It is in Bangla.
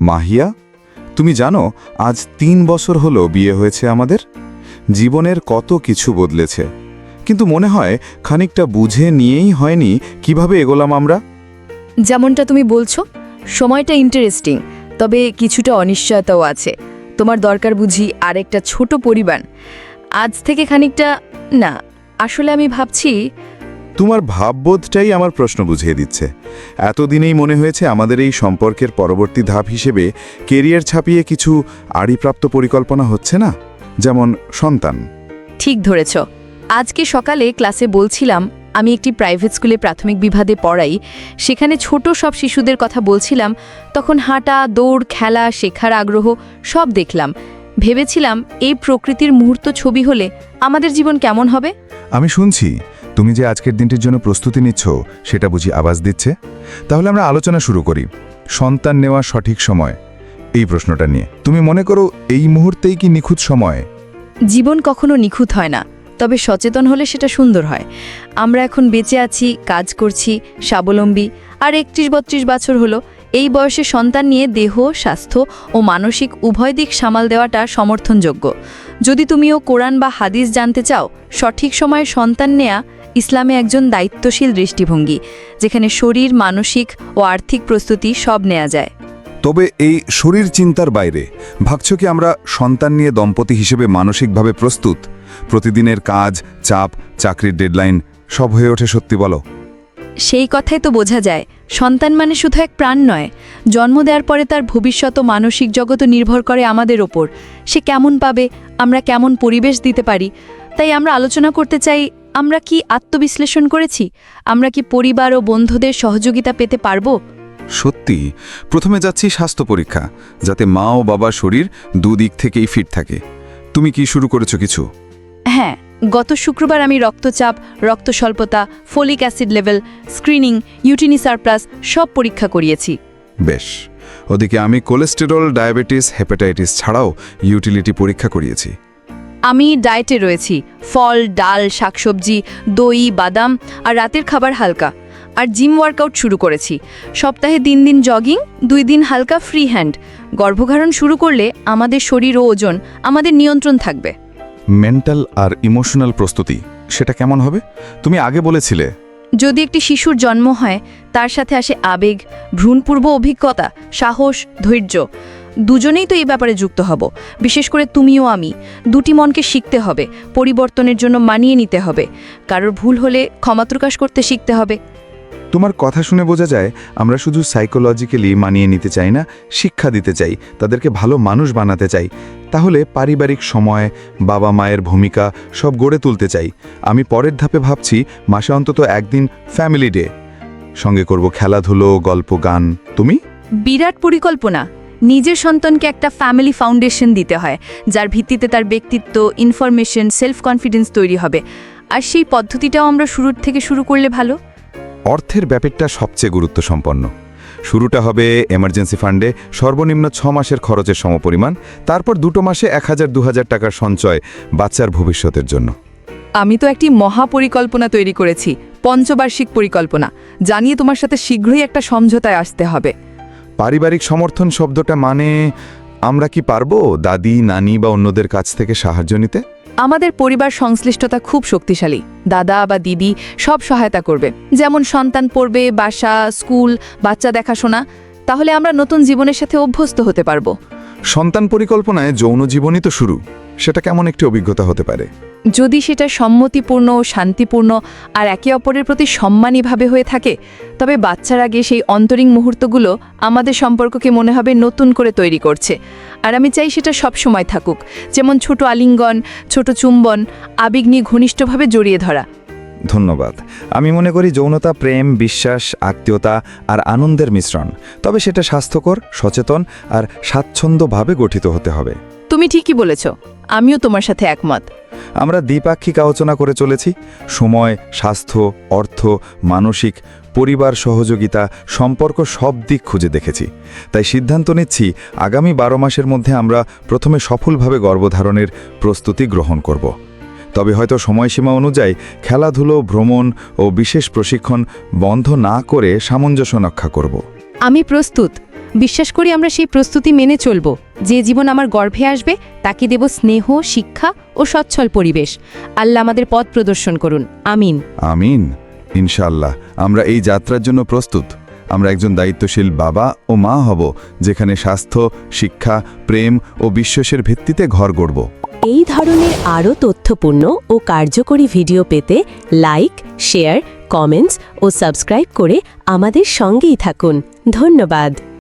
মাহিয়া, তুমি জানো, আজ তিন বছর হলো বিয়ে হয়েছে আমাদের। জীবনের কত কিছু বদলেছে। কিন্তু মনে হয়, খানিকটা বুঝে নিয়েই হয়নি কীভাবে এগোলাম আমরা। যেমনটা তুমি বলছো, সময়টা ইন্টারেস্টিং তবে কিছুটা অনিশ্চয়তাও আছে। তোমার দরকার বুঝি আরেকটা ছোট পরিবার। আজ থেকে খানিকটা, না, আসলে আমি ভাবছি তোমার ভাববোধটাই আমার প্রশ্ন বুঝিয়ে দিচ্ছে। এতদিনেই মনে হয়েছে আমাদের এই সম্পর্কের পরবর্তী ধাপ হিসেবে কেরিয়ার ছাপিয়ে কিছু আড়িপ্রাপ্ত পরিকল্পনা হচ্ছে না? যেমন সন্তান। ঠিক ধরেছ। আজকে সকালে ক্লাসে বলছিলাম আমি একটি প্রাইভেট স্কুলে প্রাথমিক বিভাগে পড়াই সেখানে ছোট সব শিশুদের কথা বলছিলাম তখন হাঁটা দৌড় খেলা শেখার আগ্রহ সব দেখলাম। ভেবেছিলাম এই প্রকৃতির মুহূর্ত ছবি হলে আমাদের জীবন কেমন হবে? আমি শুনছি। তুমি যে আজকের দিনটির জন্য প্রস্তুতি নিচ্ছ, সেটা বুঝি আওয়াজ দিচ্ছে? তাহলে আমরা আলোচনা শুরু করি। সন্তান নেওয়া সঠিক সময়। এই প্রশ্নটা নিয়ে। তুমি মনে করো এই মুহূর্তেই কি নিখুঁত সময়? জীবন কখনো নিখুঁত হয় না। তবে সচেতন হলে সেটা সুন্দর হয়। আমরা এখন বেঁচে আছি, কাজ করছি, স্বাবলম্বী, আর একত্রিশ বত্রিশ বছর হলো। এই বয়সে সন্তান নিয়ে দেহ, স্বাস্থ্য ও মানসিক উভয় দিক সামাল দেওয়াটা সমর্থনযোগ্য। যদি তুমিও কোরআন বা হাদিস জানতে চাও, সঠিক সময়ে সন্তান নেয়া ইসলামে একজন দায়িত্বশীল দৃষ্টিভঙ্গি, যেখানে শরীর, মানসিক ও আর্থিক প্রস্তুতি সব নেওয়া যায়। তবে এই শরীর চিন্তার বাইরে ভাবছ কি আমরা সন্তান নিয়ে দম্পতি হিসেবে মানসিকভাবে প্রস্তুত, প্রতিদিনের কাজ, চাপ, চাকরির ডেডলাইন, সব হয়ে ওঠে সত্যি বলো। সেই কথাই তো বোঝা যায়, সন্তান মানে শুধু এক প্রাণ নয়, জন্ম দেওয়ার পরে তার ভবিষ্যৎ ও মানসিক জগৎও নির্ভর করে আমাদের ওপর, সে কেমন পাবে, আমরা কেমন পরিবেশ দিতে পারি, তাই আমরা আলোচনা করতে চাই, আমরা কি আত্মবিশ্লেষণ করেছি, আমরা কি পরিবার ও বন্ধুদের সহযোগিতা পেতে পারব? সত্যি প্রথমে যাচ্ছি স্বাস্থ্য পরীক্ষা যাতে মা ও বাবার শরীর দুদিক থেকেই ফিট থাকে। তুমি কি শুরু করেছ কিছু? হ্যাঁ গত শুক্রবার আমি রক্তচাপ রক্ত স্বল্পতা ফোলিক অ্যাসিড লেভেল স্ক্রিনিং ইউটিনি সারপ্লাস সব পরীক্ষা করিয়েছি। বেশ ওদিকে আমি কোলেস্টেরল ডায়াবেটিস হেপাটাইটিস ছাড়াও ইউটিলিটি পরীক্ষা করিয়েছি। আমি ডায়েটে রয়েছি ফল ডাল শাকসবজি দই বাদাম আর রাতের খাবার হালকা। আর জিম ওয়ার্কআউট শুরু করেছি। সপ্তাহে তিন দিন জগিং দুই দিন হালকা ফ্রি হ্যান্ড। গর্ভধারণ শুরু করলে আমাদের শরীর ও ওজন আমাদের নিয়ন্ত্রণ থাকবে। মেন্টাল আর ইমোশনাল প্রস্তুতি সেটা কেমন হবে? তুমি আগে বলেছিলে। যদি একটি শিশুর জন্ম হয় তার সাথে আসে আবেগ ভ্রূণপূর্ব অভিজ্ঞতা সাহস ধৈর্য। দুজনেই তো এই ব্যাপারে যুক্ত হব। বিশেষ করে তুমিও আমি। দুটি মনকে শিখতে হবে পরিবর্তনের জন্য মানিয়ে নিতে হবে। কারোর ভুল হলে ক্ষমা প্রকাশ করতে শিখতে হবে। তোমার কথা শুনে বোঝা যায়, আমরা শুধু সাইকোলজিক্যালি মানিয়ে নিতে চাই না, শিক্ষা দিতে চাই, তাদেরকে ভালো মানুষ বানাতে চাই। তাহলে পারিবারিক সময়, বাবা মায়ের ভূমিকা সব গড়ে তুলতে চাই। আমি পরের ধাপে ভাবছি, মাসে অন্তত একদিন ফ্যামিলি ডে সঙ্গে করব খেলাধুলো, গল্প, গান। তুমি? বিরাট পরিকল্পনা। নিজের সন্তানকে একটা ফ্যামিলি ফাউন্ডেশন দিতে হয়, যার ভিত্তিতে তার ব্যক্তিত্ব ইনফরমেশন সেলফ কনফিডেন্স তৈরি হবে। আর সেই পদ্ধতিটাও আমরা শুরুর থেকে শুরু করলে ভালো। অর্থের ব্যাপারটা সবচেয়ে গুরুত্ব সম্পন্ন শুরুটা হবে এমার্জেন্সি ফান্ডে সর্বনিম্ন ছ মাসের খরচের সমপরিমাণ তারপর দুটো মাসে এক হাজার দু হাজার টাকার সঞ্চয় বাচ্চার ভবিষ্যতের জন্য। আমি তো একটি মহাপরিকল্পনা তৈরি করেছি পঞ্চবার্ষিক পরিকল্পনা জানিয়ে তোমার সাথে শীঘ্রই একটা সমঝোতায় আসতে হবে। পারিবারিক সমর্থন শব্দটা মানে আমরা কি পারব দাদি নানি বা অন্যদের কাছ থেকে সাহায্য নিতে? আমাদের পরিবার সংশ্লিষ্টতা খুব শক্তিশালী। দাদা বা দিদি সব সহায়তা করবে। যেমন সন্তান পড়বে, বাসা, স্কুল, বাচ্চা দেখাশোনা, তাহলে আমরা নতুন জীবনের সাথে অভ্যস্ত হতে পারব। সন্তান পরিকল্পনায় যৌন জীবনই তো শুরু। সেটা কেমন একটি অভিজ্ঞতা হতে পারে? যদি সেটা সম্মতিপূর্ণ ও শান্তিপূর্ণ আর একে অপরের প্রতি সম্মানীভাবে হয়ে থাকে, তবে বাচ্চার আগে সেই অন্তরিং মুহূর্তগুলো আমাদের সম্পর্ককে মনে হবে নতুন করে তৈরি করছে। আর আমি চাই সেটা সব সময় থাকুক, যেমন ছোট আলিঙ্গন, ছোট চুম্বন, আবেগ নিয়ে ঘনিষ্ঠভাবে জড়িয়ে ধরা। ধন্যবাদ। আমি মনে করি যৌনতা, প্রেম, বিশ্বাস, আত্মীয়তা আর আনন্দের মিশ্রণ, তবে সেটা স্বাস্থ্যকর, সচেতন আর স্বাচ্ছন্দ্যভাবে গঠিত হতে হবে। তুমি ঠিকই বলেছ আমিও তোমার সাথে একমত। আমরা দ্বিপাক্ষিক আলোচনা করে চলেছি সময় স্বাস্থ্য অর্থ মানসিক পরিবার সহযোগিতা সম্পর্ক সব দিক খুঁজে দেখেছি। তাই সিদ্ধান্ত নিচ্ছি আগামী বারো মাসের মধ্যে আমরা প্রথমে সফলভাবে গর্ভধারণের প্রস্তুতি গ্রহণ করব। তবে হয়তো সময়সীমা অনুযায়ী খেলাধুলো ভ্রমণ ও বিশেষ প্রশিক্ষণ বন্ধ না করে সামঞ্জস্য রক্ষা করব। আমি প্রস্তুত। বিশ্বাস করি আমরা সেই প্রস্তুতি মেনে চলব। যে জীবন আমার গর্ভে আসবে তাকে দেব স্নেহ শিক্ষা ও সচ্ছল পরিবেশ। আল্লাহ আমাদের পথ প্রদর্শন করুন। আমিন। আমিন। ইনশাল্লাহ আমরা এই যাত্রার জন্য প্রস্তুত। আমরা একজন দায়িত্বশীল বাবা ও মা হব যেখানে স্বাস্থ্য শিক্ষা প্রেম ও বিশ্বাসের ভিত্তিতে ঘর গড়ব। এই ধরনের আরও তথ্যপূর্ণ ও কার্যকরী ভিডিও পেতে লাইক শেয়ার কমেন্টস ও সাবস্ক্রাইব করে আমাদের সঙ্গেই থাকুন। ধন্যবাদ।